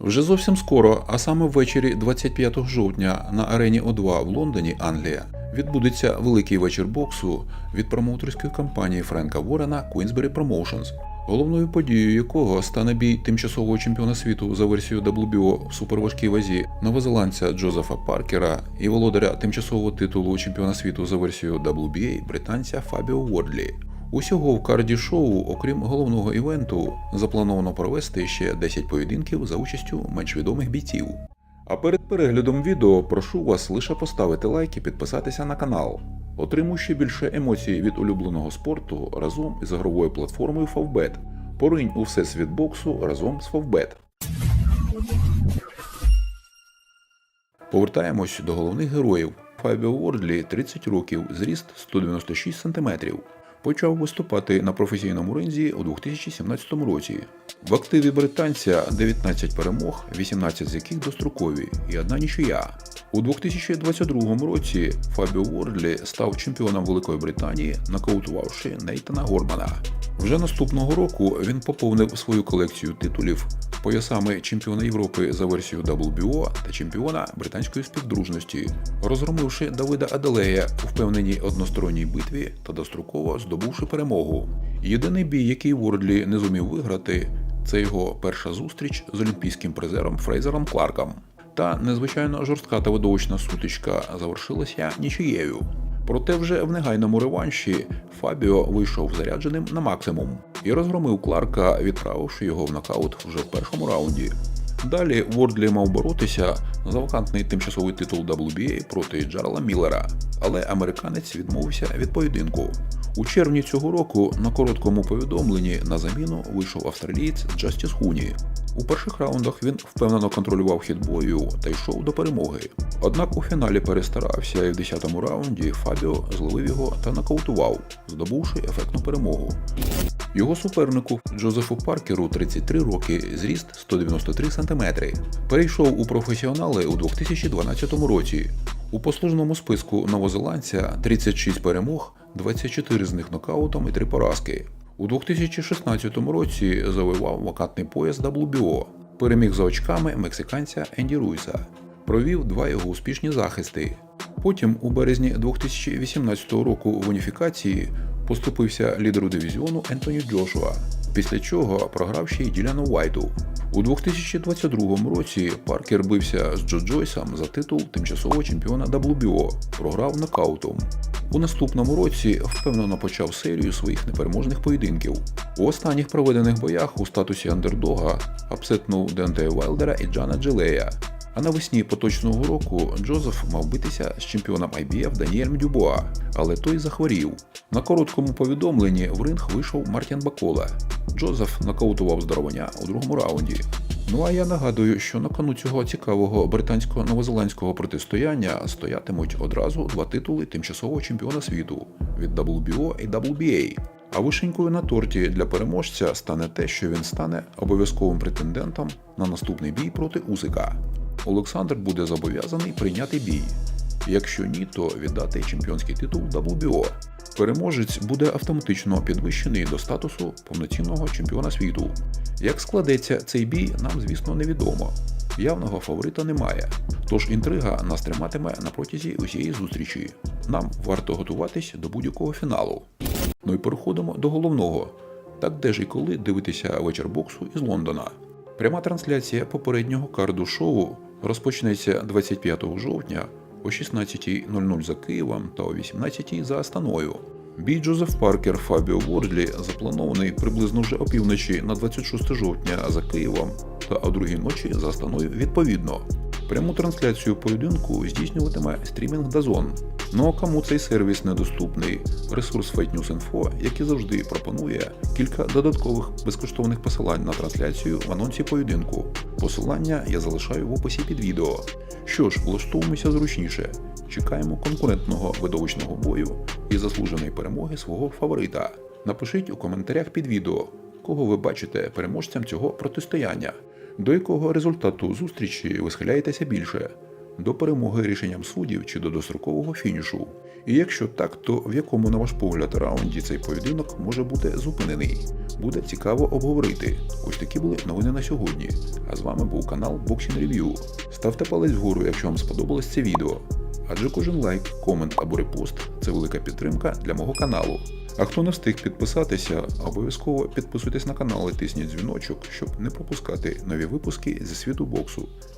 Вже зовсім скоро, а саме ввечері 25 жовтня на арені О2 в Лондоні, Англія, відбудеться великий вечір боксу від промоутерської компанії Френка Ворена Queensberry Promotions, головною подією якого стане бій тимчасового чемпіона світу за версією WBO в суперважкій вазі новозеландця Джозефа Паркера і володаря тимчасового титулу чемпіона світу за версією WBA британця Фабіо Вордлі. Усього в карді шоу, окрім головного івенту, заплановано провести ще 10 поєдинків за участю менш відомих бійців. А перед переглядом відео прошу вас лише поставити лайк і підписатися на канал. Отримуй ще більше емоцій від улюбленого спорту разом із ігровою платформою Favbet. Поринь у всесвіт боксу разом з Favbet. Повертаємось до головних героїв. Фабіо Вордлі 30 років, зріст 196 см. Почав виступати на професійному ринзі у 2017 році. В активі британця 19 перемог, 18 з яких дострокові і одна нічия. У 2022 році Фабіо Вордлі став чемпіоном Великої Британії, нокаутувавши Нейтана Гормана. Вже наступного року він поповнив свою колекцію титулів поясами чемпіона Європи за версією WBO та чемпіона британської співдружності, розгромивши Давида Аделея у впевненій односторонній битві та достроково здобувши перемогу. Єдиний бій, який Вордлі не зумів виграти, це його перша зустріч з олімпійським призером Фрейзером Кларком. Та незвичайно жорстка та видовищна сутичка завершилася нічиєю. Проте вже в негайному реванші Фабіо вийшов зарядженим на максимум і розгромив Кларка, відправивши його в нокаут вже в першому раунді. Далі Вордлі мав боротися за вакантний тимчасовий титул WBA проти Джарла Міллера, але американець відмовився від поєдинку. У червні цього року на короткому повідомленні на заміну вийшов австралієць Джастіс Хуні. У перших раундах він впевнено контролював хід бою та йшов до перемоги. Однак у фіналі перестарався і в 10-му раунді Фабіо зловив його та нокаутував, здобувши ефектну перемогу. Його супернику Джозефу Паркеру 33 роки, зріст 193 см. Перейшов у професіонали у 2012 році. У послужному списку новозеландця 36 перемог, 24 з них нокаутом і 3 поразки. У 2016 році завоював вакантний пояс WBO, переміг за очками мексиканця Енді Руйса, провів два його успішні захисти. Потім, у березні 2018 року в уніфікації поступився лідеру дивізіону Ентоні Джошуа, після чого програв ще й Діляну Уайту. У 2022 році Паркер бився з Джо Джойсом за титул тимчасового чемпіона WBO, програв нокаутом. У наступному році впевнено почав серію своїх непереможних поєдинків. У останніх проведених боях у статусі андердога апсетнув Дентея Вайлдера і Джана Джилея. А навесні поточного року Джозеф мав битися з чемпіоном IBF Даніелем Дюбуа, але той захворів. На короткому повідомленні в ринг вийшов Мартін Бакола. Джозеф нокаутував здоровання у другому раунді. Ну а я нагадую, що на кону цього цікавого британсько-новозеландського протистояння стоятимуть одразу два титули тимчасового чемпіона світу від WBO і WBA. А вишенькою на торті для переможця стане те, що він стане обов'язковим претендентом на наступний бій проти Усика. Олександр буде зобов'язаний прийняти бій. Якщо ні, то віддати чемпіонський титул WBO. Переможець буде автоматично підвищений до статусу повноцінного чемпіона світу. Як складеться цей бій, нам, звісно, невідомо. Явного фаворита немає, тож інтрига нас триматиме на протязі усієї зустрічі. Нам варто готуватись до будь-якого фіналу. Ну і переходимо до головного. Так де ж і коли дивитися вечір боксу із Лондона. Пряма трансляція попереднього карду шоу розпочнеться 25 жовтня о 16.00 за Києвом та о 18.00 за Астаною. Бій Джозеф Паркер Фабіо Вордлі запланований приблизно вже опівночі на 26 жовтня за Києвом та о другій ночі за Астаною відповідно. Пряму трансляцію поєдинку здійснюватиме стрімінг Дазон. Ну а кому цей сервіс недоступний, ресурс Fight News Info, як і завжди, пропонує кілька додаткових безкоштовних посилань на трансляцію в анонсі поєдинку. Посилання я залишаю в описі під відео. Що ж, влаштовуємося зручніше. Чекаємо конкурентного видовищного бою і заслуженої перемоги свого фаворита. Напишіть у коментарях під відео, кого ви бачите переможцем цього протистояння, до якого результату зустрічі ви схиляєтеся більше. До перемоги рішенням суддів чи до дострокового фінішу? І якщо так, то в якому, на ваш погляд, раунді цей поєдинок може бути зупинений? Буде цікаво обговорити. Ось такі були новини на сьогодні. А з вами був канал Boxing Review. Ставте палець вгору, якщо вам сподобалось це відео. Адже кожен лайк, комент або репост це велика підтримка для мого каналу. А хто не встиг підписатися, обов'язково підписуйтесь на канал і тисніть дзвіночок, щоб не пропускати нові випуски зі світу боксу.